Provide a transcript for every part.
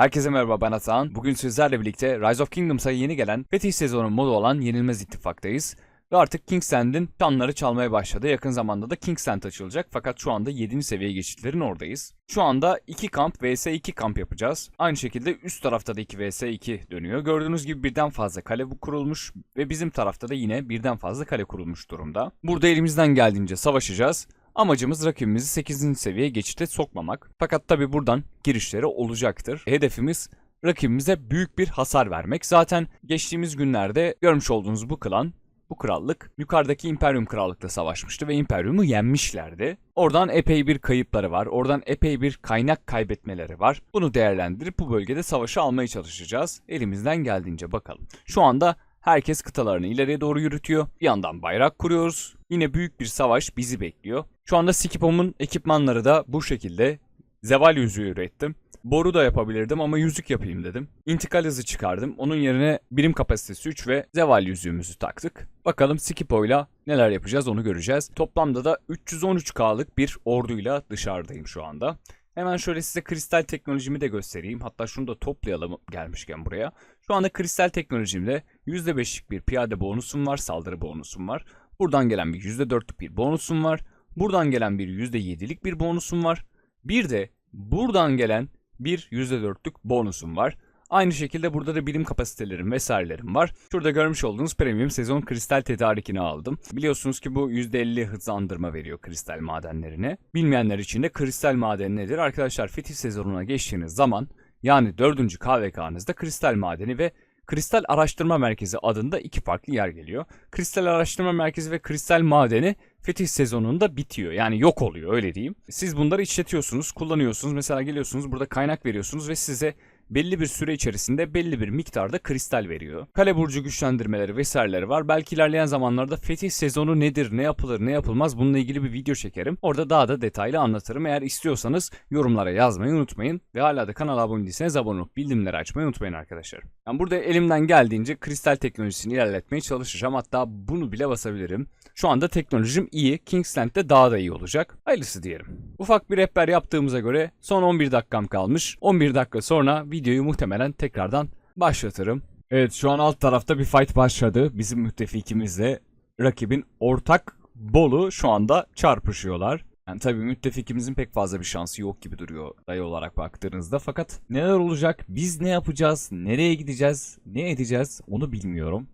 Herkese merhaba ben Atan. Bugün sizlerle birlikte Rise of Kingdoms'a yeni gelen Fetih sezonu modu olan Yenilmez İttifak'tayız. Ve artık Kingsland'in çanları çalmaya başladı. Yakın zamanda da Kingsland açılacak fakat şu anda 7. seviye geçitlerin oradayız. Şu anda 2 kamp vs 2 kamp yapacağız. Aynı şekilde üst tarafta da 2 vs 2 dönüyor. Gördüğünüz gibi birden fazla kale bu kurulmuş ve bizim tarafta da yine birden fazla kale kurulmuş durumda. Burada elimizden geldiğince savaşacağız. Amacımız rakibimizi 8. seviyeye geçite sokmamak. Fakat tabi buradan girişleri olacaktır. Hedefimiz rakibimize büyük bir hasar vermek. Zaten geçtiğimiz günlerde görmüş olduğunuz bu klan, bu krallık yukarıdaki İmperium krallıkla savaşmıştı ve İmperium'u yenmişlerdi. Oradan epey bir kayıpları var. Oradan epey bir kaynak kaybetmeleri var. Bunu değerlendirip bu bölgede savaşı almaya çalışacağız. Elimizden geldiğince bakalım. Şu anda Herkes kıtalarını ileriye doğru yürütüyor. Bir yandan bayrak kuruyoruz. Yine büyük bir savaş bizi bekliyor. Şu anda Skipom'un ekipmanları da bu şekilde. Zeval yüzüğü ürettim. Boru da yapabilirdim ama yüzük yapayım dedim. İntikal hızı çıkardım. Onun yerine birim kapasitesi 3 ve zeval yüzüğümüzü taktık. Bakalım Skipo'yla neler yapacağız onu göreceğiz. Toplamda da 313K'lık bir orduyla dışarıdayım şu anda. Hemen şöyle size kristal teknolojimi de göstereyim. Hatta şunu da toplayalım gelmişken buraya. Şu anda kristal teknolojimde %5'lik bir piyade bonusum var, saldırı bonusum var. Buradan gelen bir %4'lük bir bonusum var. Buradan gelen bir %7'lik bir bonusum var. Bir de buradan gelen bir %4'lük bonusum var. Aynı şekilde burada da bilim kapasitelerim vesairelerim var. Şurada görmüş olduğunuz premium sezon kristal tedarikini aldım. Biliyorsunuz ki bu %50 hızlandırma veriyor kristal madenlerine. Bilmeyenler için de kristal madeni nedir? Arkadaşlar fetih sezonuna geçtiğiniz zaman yani 4. KVK'nızda kristal madeni ve Kristal Araştırma Merkezi adında iki farklı yer geliyor. Kristal Araştırma Merkezi ve Kristal Madeni fetih sezonunda bitiyor. Yani yok oluyor öyle diyeyim. Siz bunları işletiyorsunuz, kullanıyorsunuz. Mesela geliyorsunuz burada kaynak veriyorsunuz ve size belli bir süre içerisinde belli bir miktarda kristal veriyor. Kale burcu güçlendirmeleri vesaireleri var. Belki ilerleyen zamanlarda fetih sezonu nedir, ne yapılır, ne yapılmaz bununla ilgili bir video çekerim. Orada daha da detaylı anlatırım. Eğer istiyorsanız yorumlara yazmayı unutmayın. Ve hala da kanala abone değilseniz abone olup bildirimleri açmayı unutmayın arkadaşlar. Yani burada elimden geldiğince kristal teknolojisini ilerletmeye çalışacağım. Hatta bunu bile basabilirim. Şu anda teknolojim iyi. Kingsland'de daha da iyi olacak. Hayırlısı diyelim. Ufak bir rehber yaptığımıza göre son 11 dakikam kalmış. 11 dakika sonra videoyu muhtemelen tekrardan başlatırım. Evet şu an alt tarafta bir fight başladı. Bizim müttefikimizle rakibin ortak Bolu şu anda çarpışıyorlar. Yani tabii müttefikimizin pek fazla bir şansı yok gibi duruyor dayı olarak baktığınızda. Fakat neler olacak, biz ne yapacağız, nereye gideceğiz, ne edeceğiz onu bilmiyorum.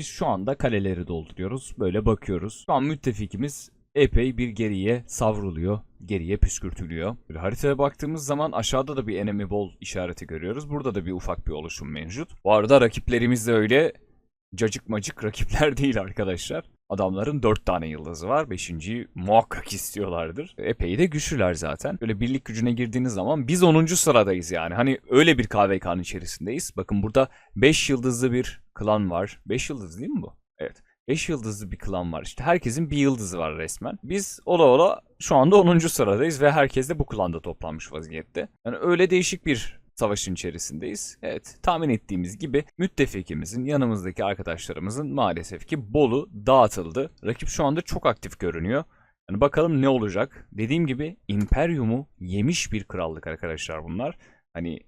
Biz şu anda kaleleri dolduruyoruz. Böyle bakıyoruz. Şu an müttefikimiz epey bir geriye savruluyor. Geriye püskürtülüyor. Böyle haritaya baktığımız zaman aşağıda da bir enemy ball işareti görüyoruz. Burada da bir ufak bir oluşum mevcut. Bu arada rakiplerimiz de öyle cacık macık rakipler değil arkadaşlar. Adamların 4 tane yıldızı var. 5.yi muhakkak istiyorlardır. Epey de güçlüler zaten. Böyle birlik gücüne girdiğiniz zaman biz 10. sıradayız yani. Hani öyle bir KVK'nın içerisindeyiz. Bakın burada 5 yıldızlı bir klan var. 5 yıldız değil mi bu? Evet. 5 yıldızlı bir klan var. İşte herkesin bir yıldızı var resmen. Biz ola ola şu anda 10. sıradayız ve herkes de bu klanda toplanmış vaziyette. Yani öyle değişik bir savaşın içerisindeyiz. Evet tahmin ettiğimiz gibi müttefikimizin yanımızdaki arkadaşlarımızın maalesef ki Bolu dağıtıldı. Rakip şu anda çok aktif görünüyor. Yani bakalım ne olacak. Dediğim gibi İmperium'u yemiş bir krallık arkadaşlar bunlar. Hani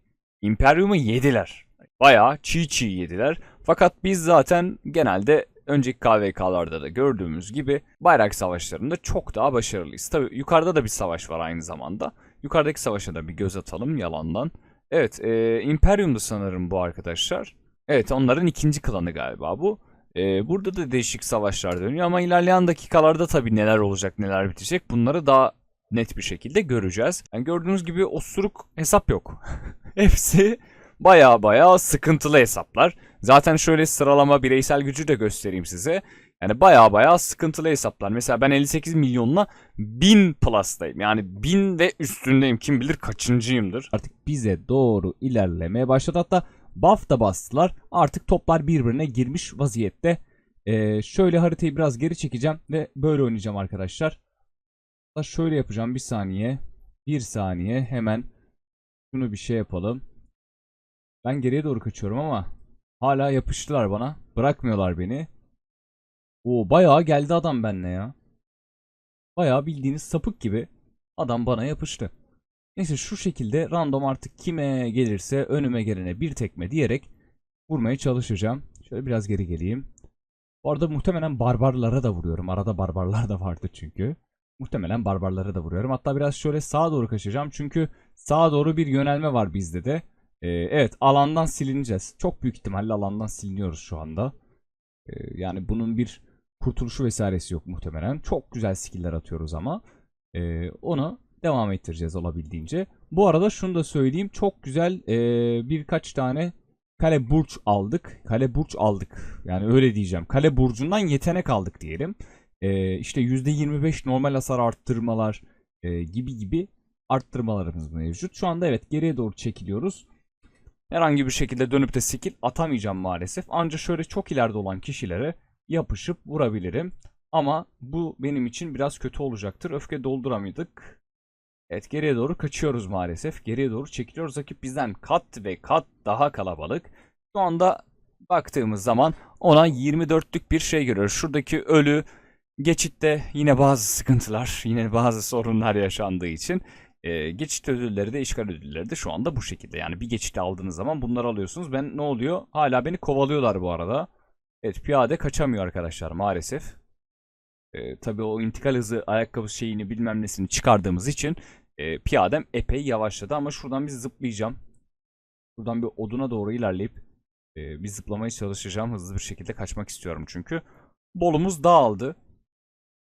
İmperium'u yediler. Bayağı çiğ çiğ yediler. Fakat biz zaten genelde önceki KVK'larda da gördüğümüz gibi bayrak savaşlarında çok daha başarılıyız. Tabi yukarıda da bir savaş var aynı zamanda. Yukarıdaki savaşa da bir göz atalım yalandan. Evet, e, Imperium'du sanırım bu arkadaşlar. Evet, onların ikinci klanı galiba bu. E, burada da değişik savaşlar dönüyor ama ilerleyen dakikalarda tabii neler olacak, neler bitecek bunları daha net bir şekilde göreceğiz. Yani gördüğünüz gibi osuruk hesap yok. Hepsi baya baya sıkıntılı hesaplar. Zaten şöyle sıralama bireysel gücü de göstereyim size. Yani baya baya sıkıntılı hesaplar. Mesela ben 58 milyonla 1000 plus'tayım. Yani 1000 ve üstündeyim. Kim bilir kaçıncıyımdır. artık bize doğru ilerlemeye başladı. Hatta buff da bastılar. Artık toplar birbirine girmiş vaziyette. Ee, şöyle haritayı biraz geri çekeceğim ve böyle oynayacağım arkadaşlar. Hatta şöyle yapacağım bir saniye. Bir saniye hemen şunu bir şey yapalım. Ben geriye doğru kaçıyorum ama hala yapıştılar bana. Bırakmıyorlar beni. Oo bayağı geldi adam benimle ya. Bayağı bildiğiniz sapık gibi adam bana yapıştı. Neyse şu şekilde random artık kime gelirse önüme gelene bir tekme diyerek vurmaya çalışacağım. Şöyle biraz geri geleyim. Bu arada muhtemelen barbarlara da vuruyorum. Arada barbarlar da vardı çünkü. Muhtemelen barbarlara da vuruyorum. Hatta biraz şöyle sağa doğru kaçacağım. Çünkü sağa doğru bir yönelme var bizde de. Ee, evet alandan silineceğiz. Çok büyük ihtimalle alandan siliniyoruz şu anda. Ee, yani bunun bir kurtuluşu vesairesi yok muhtemelen. Çok güzel skill'ler atıyoruz ama. Ee, onu devam ettireceğiz olabildiğince. Bu arada şunu da söyleyeyim. Çok güzel ee, birkaç tane Kale Burç aldık. Kale Burç aldık. Yani öyle diyeceğim. Kale Burcu'ndan yetenek aldık diyelim. Ee, işte %25 normal hasar arttırmalar e, gibi gibi arttırmalarımız mevcut. Şu anda evet geriye doğru çekiliyoruz. Herhangi bir şekilde dönüp de skill atamayacağım maalesef. Ancak şöyle çok ileride olan kişilere yapışıp vurabilirim. Ama bu benim için biraz kötü olacaktır. Öfke dolduramadık. Evet geriye doğru kaçıyoruz maalesef. Geriye doğru çekiliyoruz. Rakip bizden kat ve kat daha kalabalık. Şu anda baktığımız zaman ona 24'lük bir şey görüyoruz. Şuradaki ölü geçitte yine bazı sıkıntılar, yine bazı sorunlar yaşandığı için e, geçit ödülleri de işgal ödülleri de şu anda bu şekilde. Yani bir geçit aldığınız zaman bunları alıyorsunuz. Ben ne oluyor? Hala beni kovalıyorlar bu arada. Evet piyade kaçamıyor arkadaşlar maalesef. E, tabii o intikal hızı ayakkabı şeyini bilmem nesini çıkardığımız için e, piyadem epey yavaşladı ama şuradan bir zıplayacağım. Buradan bir oduna doğru ilerleyip e, bir zıplamaya çalışacağım. Hızlı bir şekilde kaçmak istiyorum çünkü. Bolumuz dağıldı.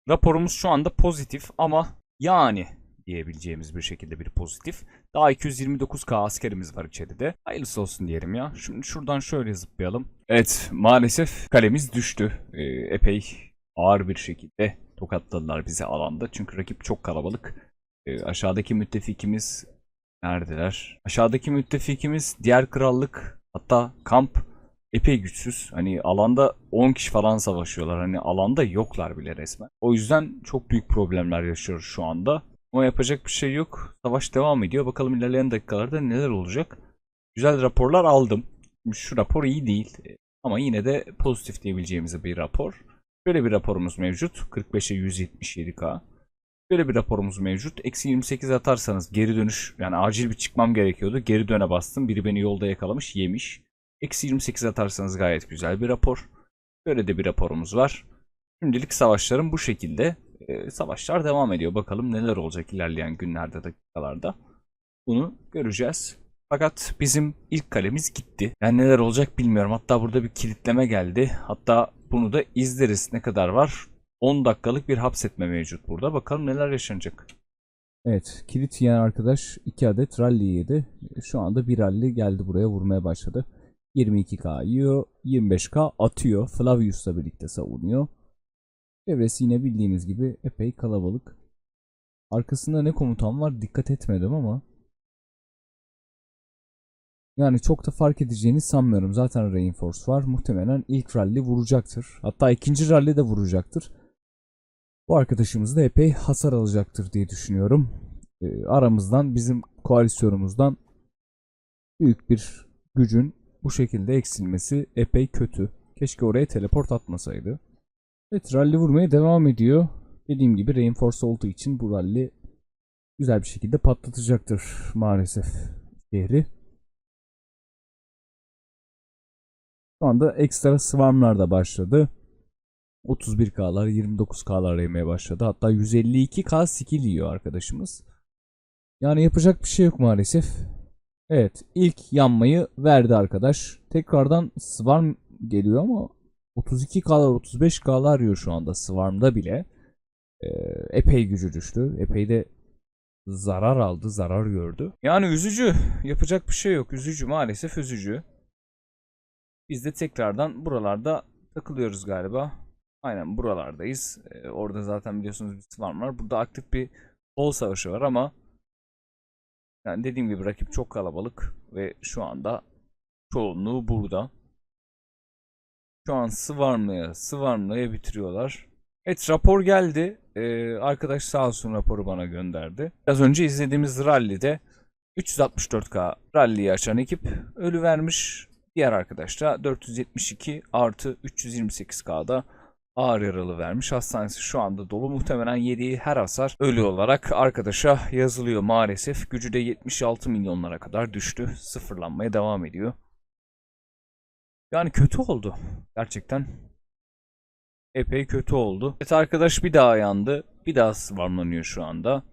Raporumuz şu anda pozitif ama yani diyebileceğimiz bir şekilde bir pozitif. Daha 229k askerimiz var içeride. Hayırlısı olsun diyelim ya. Şimdi şuradan şöyle zıplayalım. Evet maalesef kalemiz düştü. Ee, epey ağır bir şekilde tokatladılar bizi alanda. Çünkü rakip çok kalabalık. Ee, aşağıdaki müttefikimiz neredeler? Aşağıdaki müttefikimiz diğer krallık hatta kamp epey güçsüz. Hani alanda 10 kişi falan savaşıyorlar. Hani alanda yoklar bile resmen. O yüzden çok büyük problemler yaşıyoruz şu anda. Ama yapacak bir şey yok. Savaş devam ediyor. Bakalım ilerleyen dakikalarda neler olacak. Güzel raporlar aldım. Şu rapor iyi değil. Ama yine de pozitif diyebileceğimiz bir rapor. Böyle bir raporumuz mevcut. 45'e 177k. Böyle bir raporumuz mevcut. Eksi 28 atarsanız geri dönüş yani acil bir çıkmam gerekiyordu. Geri döne bastım. Biri beni yolda yakalamış yemiş. Eksi 28 atarsanız gayet güzel bir rapor. Böyle de bir raporumuz var. Şimdilik savaşlarım bu şekilde. Ee, savaşlar devam ediyor. Bakalım neler olacak ilerleyen günlerde, dakikalarda. Bunu göreceğiz. Fakat bizim ilk kalemiz gitti. Yani neler olacak bilmiyorum. Hatta burada bir kilitleme geldi. Hatta bunu da izleriz. Ne kadar var? 10 dakikalık bir hapsetme mevcut burada. Bakalım neler yaşanacak. Evet kilit yiyen arkadaş 2 adet rally yedi. Şu anda bir rally geldi buraya vurmaya başladı. 22k yiyor. 25k atıyor. Flavius'la birlikte savunuyor. Çevresi yine bildiğiniz gibi epey kalabalık. Arkasında ne komutan var dikkat etmedim ama. Yani çok da fark edeceğini sanmıyorum. Zaten Reinforce var. Muhtemelen ilk rally vuracaktır. Hatta ikinci rally de vuracaktır. Bu arkadaşımız da epey hasar alacaktır diye düşünüyorum. Ee, aramızdan bizim koalisyonumuzdan büyük bir gücün bu şekilde eksilmesi epey kötü. Keşke oraya teleport atmasaydı. Evet rally vurmaya devam ediyor. Dediğim gibi Reinforce olduğu için bu rally güzel bir şekilde patlatacaktır maalesef şehri. Şu anda ekstra swarmlar da başladı. 31K'lar 29K'lar yemeye başladı. Hatta 152K skill yiyor arkadaşımız. Yani yapacak bir şey yok maalesef. Evet ilk yanmayı verdi arkadaş. Tekrardan Swarm geliyor ama 32K'lar 35K'lar yiyor şu anda Swarm'da bile. Ee, epey gücü düştü. Epey de zarar aldı, zarar gördü. Yani üzücü. Yapacak bir şey yok. Üzücü maalesef üzücü. Biz de tekrardan buralarda takılıyoruz galiba. Aynen buralardayız. Ee, orada zaten biliyorsunuz bir swarm var. Burada aktif bir bol savaşı var ama yani dediğim gibi rakip çok kalabalık ve şu anda çoğunluğu burada. Şu an sıvarmaya sıvarmaya bitiriyorlar. Evet rapor geldi. Ee, arkadaş sağ olsun raporu bana gönderdi. Biraz önce izlediğimiz rally'de 364k rally'yi açan ekip ölü vermiş. Diğer arkadaş da 472 artı 328k'da ağır yaralı vermiş. Hastanesi şu anda dolu. Muhtemelen yediği her hasar ölü olarak arkadaşa yazılıyor maalesef. Gücü de 76 milyonlara kadar düştü. Sıfırlanmaya devam ediyor. Yani kötü oldu. Gerçekten epey kötü oldu. Evet arkadaş bir daha yandı. Bir daha sıvarlanıyor şu anda.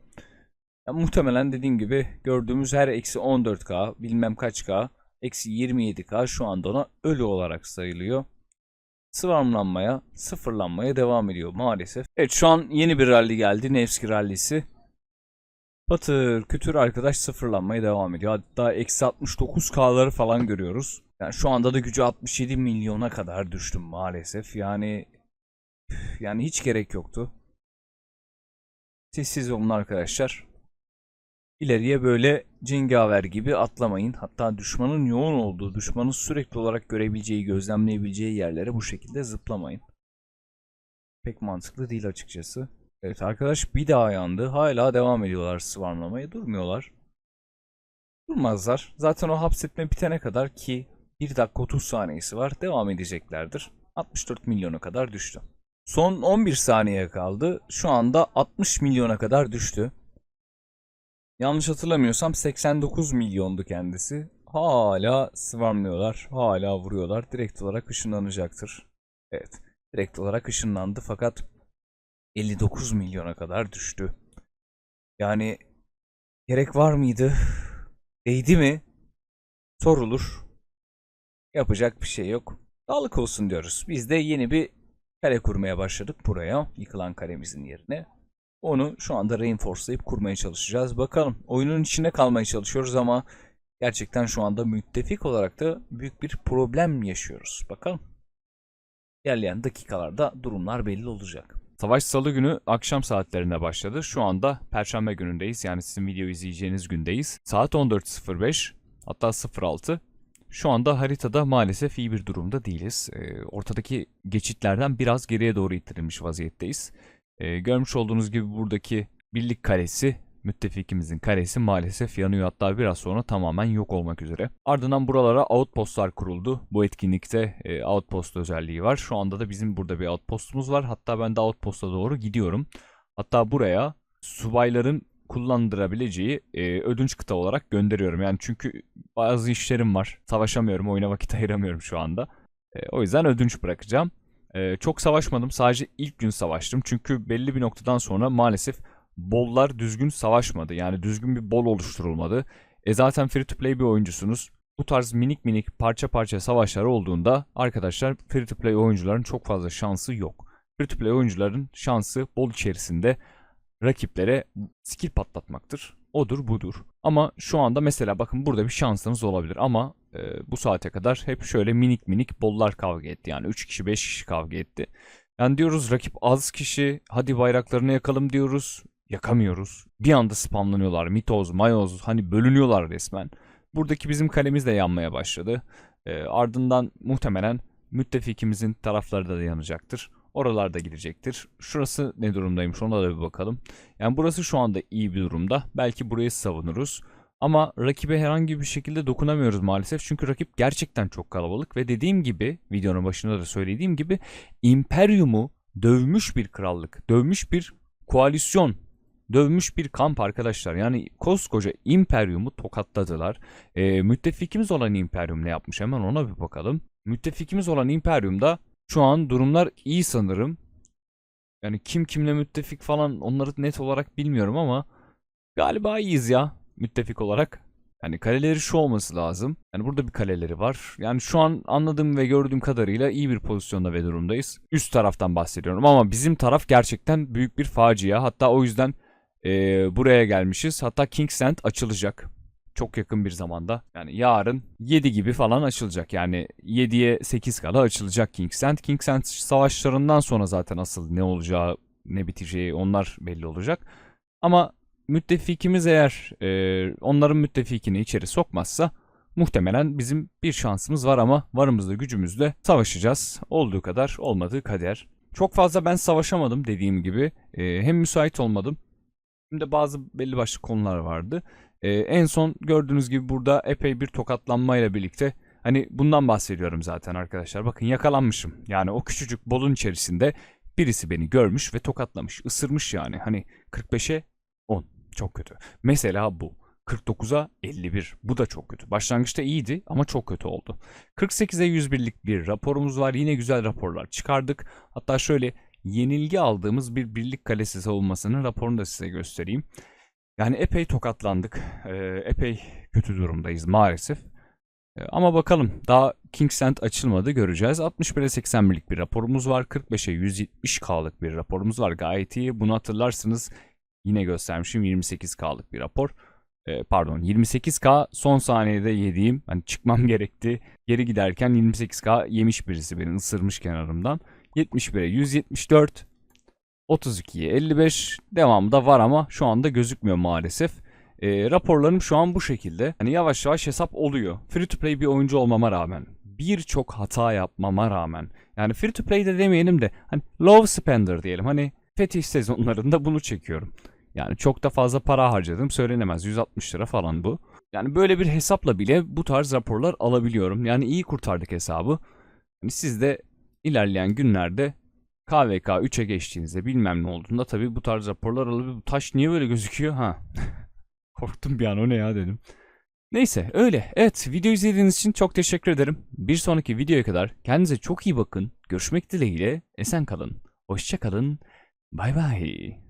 Ya, muhtemelen dediğim gibi gördüğümüz her eksi 14K bilmem kaç K eksi 27K şu anda ona ölü olarak sayılıyor. Sıvamlanmaya, sıfırlanmaya devam ediyor maalesef. Evet şu an yeni bir rally geldi. Nevski rallisi. Batır kütür arkadaş sıfırlanmaya devam ediyor. Hatta eksi 69K'ları falan görüyoruz. Yani şu anda da gücü 67 milyona kadar düştüm maalesef. Yani yani hiç gerek yoktu. Sessiz olun arkadaşlar. İleriye böyle cengaver gibi atlamayın. Hatta düşmanın yoğun olduğu, düşmanın sürekli olarak görebileceği, gözlemleyebileceği yerlere bu şekilde zıplamayın. Pek mantıklı değil açıkçası. Evet arkadaş bir daha yandı. Hala devam ediyorlar sıvarlamaya. Durmuyorlar. Durmazlar. Zaten o hapsetme bitene kadar ki 1 dakika 30 saniyesi var. Devam edeceklerdir. 64 milyona kadar düştü. Son 11 saniye kaldı. Şu anda 60 milyona kadar düştü. Yanlış hatırlamıyorsam 89 milyondu kendisi. Hala sıvamlıyorlar. Hala vuruyorlar. Direkt olarak ışınlanacaktır. Evet. Direkt olarak ışınlandı fakat 59 milyona kadar düştü. Yani gerek var mıydı? Değdi mi? Sorulur. Yapacak bir şey yok. Sağlık olsun diyoruz. Biz de yeni bir kale kurmaya başladık buraya. Yıkılan kalemizin yerine. Onu şu anda reinforcelayıp kurmaya çalışacağız. Bakalım. Oyunun içinde kalmaya çalışıyoruz ama gerçekten şu anda müttefik olarak da büyük bir problem yaşıyoruz. Bakalım. İlerleyen dakikalarda durumlar belli olacak. Savaş salı günü akşam saatlerinde başladı. Şu anda perşembe günündeyiz. Yani sizin video izleyeceğiniz gündeyiz. Saat 14.05 hatta 06. Şu anda haritada maalesef iyi bir durumda değiliz. Ee, ortadaki geçitlerden biraz geriye doğru ittirilmiş vaziyetteyiz. Ee, görmüş olduğunuz gibi buradaki birlik kalesi, müttefikimizin kalesi maalesef yanıyor. Hatta biraz sonra tamamen yok olmak üzere. Ardından buralara outpostlar kuruldu. Bu etkinlikte e, outpost özelliği var. Şu anda da bizim burada bir outpostumuz var. Hatta ben de outposta doğru gidiyorum. Hatta buraya subayların kullandırabileceği e, ödünç kıta olarak gönderiyorum. Yani çünkü bazı işlerim var. Savaşamıyorum, oyuna vakit ayıramıyorum şu anda. E, o yüzden ödünç bırakacağım. E, çok savaşmadım. Sadece ilk gün savaştım. Çünkü belli bir noktadan sonra maalesef bollar düzgün savaşmadı. Yani düzgün bir bol oluşturulmadı. E zaten free to play bir oyuncusunuz. Bu tarz minik minik parça parça savaşlar olduğunda arkadaşlar free to play oyuncuların çok fazla şansı yok. Free to play oyuncuların şansı bol içerisinde rakiplere skill patlatmaktır. Odur budur. Ama şu anda mesela bakın burada bir şansınız olabilir ama e, bu saate kadar hep şöyle minik minik bollar kavga etti. Yani 3 kişi 5 kişi kavga etti. Yani diyoruz rakip az kişi hadi bayraklarını yakalım diyoruz. Yakamıyoruz. Bir anda spamlanıyorlar. Mitoz, mayoz hani bölünüyorlar resmen. Buradaki bizim kalemiz de yanmaya başladı. E, ardından muhtemelen müttefikimizin tarafları da yanacaktır. Oralarda gidecektir. Şurası ne durumdaymış ona da bir bakalım. Yani burası şu anda iyi bir durumda. Belki burayı savunuruz. Ama rakibe herhangi bir şekilde dokunamıyoruz maalesef. Çünkü rakip gerçekten çok kalabalık ve dediğim gibi videonun başında da söylediğim gibi İmperium'u dövmüş bir krallık, dövmüş bir koalisyon, dövmüş bir kamp arkadaşlar. Yani koskoca İmperium'u tokatladılar. Ee, müttefikimiz olan İmperium ne yapmış hemen ona bir bakalım. Müttefikimiz olan İmperium'da şu an durumlar iyi sanırım. Yani kim kimle müttefik falan onları net olarak bilmiyorum ama galiba iyiyiz ya müttefik olarak. Yani kaleleri şu olması lazım. Yani burada bir kaleleri var. Yani şu an anladığım ve gördüğüm kadarıyla iyi bir pozisyonda ve durumdayız. Üst taraftan bahsediyorum ama bizim taraf gerçekten büyük bir facia. Hatta o yüzden eee, buraya gelmişiz. Hatta Kingsland açılacak. Çok yakın bir zamanda. Yani yarın 7 gibi falan açılacak. Yani 7'ye 8 kala açılacak Kingsland. Kingsland savaşlarından sonra zaten asıl ne olacağı, ne biteceği onlar belli olacak. Ama müttefikimiz eğer e, onların müttefikini içeri sokmazsa muhtemelen bizim bir şansımız var ama varımızla gücümüzle savaşacağız. Olduğu kadar olmadığı kader. Çok fazla ben savaşamadım dediğim gibi. E, hem müsait olmadım hem de bazı belli başlı konular vardı. E, en son gördüğünüz gibi burada epey bir tokatlanmayla birlikte Hani bundan bahsediyorum zaten arkadaşlar. Bakın yakalanmışım. Yani o küçücük bolun içerisinde birisi beni görmüş ve tokatlamış. ısırmış yani. Hani 45'e 10. Çok kötü. Mesela bu. 49'a 51. Bu da çok kötü. Başlangıçta iyiydi ama çok kötü oldu. 48'e 101'lik bir raporumuz var. Yine güzel raporlar çıkardık. Hatta şöyle yenilgi aldığımız bir birlik kalesi savunmasının raporunu da size göstereyim. Yani epey tokatlandık. Ee, epey kötü durumdayız maalesef. Ee, Ama bakalım daha Kingsland açılmadı göreceğiz. 61'e 81'lik bir raporumuz var. 45'e 170K'lık bir raporumuz var. Gayet iyi. Bunu hatırlarsınız. Yine göstermişim 28K'lık bir rapor. Ee, pardon 28K son saniyede yediğim. Hani çıkmam gerekti. Geri giderken 28K yemiş birisi beni ısırmış kenarımdan. 71'e 174. 32'ye 55. Devamı da var ama şu anda gözükmüyor maalesef. Ee, raporlarım şu an bu şekilde. Hani yavaş yavaş hesap oluyor. Free to play bir oyuncu olmama rağmen, birçok hata yapmama rağmen, yani free to play de demeyelim de hani low spender diyelim. Hani fetiş sezonlarında bunu çekiyorum. Yani çok da fazla para harcadım söylenemez. 160 lira falan bu. Yani böyle bir hesapla bile bu tarz raporlar alabiliyorum. Yani iyi kurtardık hesabı. Hani siz de ilerleyen günlerde KVK 3'e geçtiğinizde bilmem ne olduğunda tabii bu tarz raporlar alabilir. Bu taş niye böyle gözüküyor? Ha. Korktum bir an o ne ya dedim. Neyse öyle. Evet video izlediğiniz için çok teşekkür ederim. Bir sonraki videoya kadar kendinize çok iyi bakın. Görüşmek dileğiyle. Esen kalın. Hoşça kalın. Bay bay.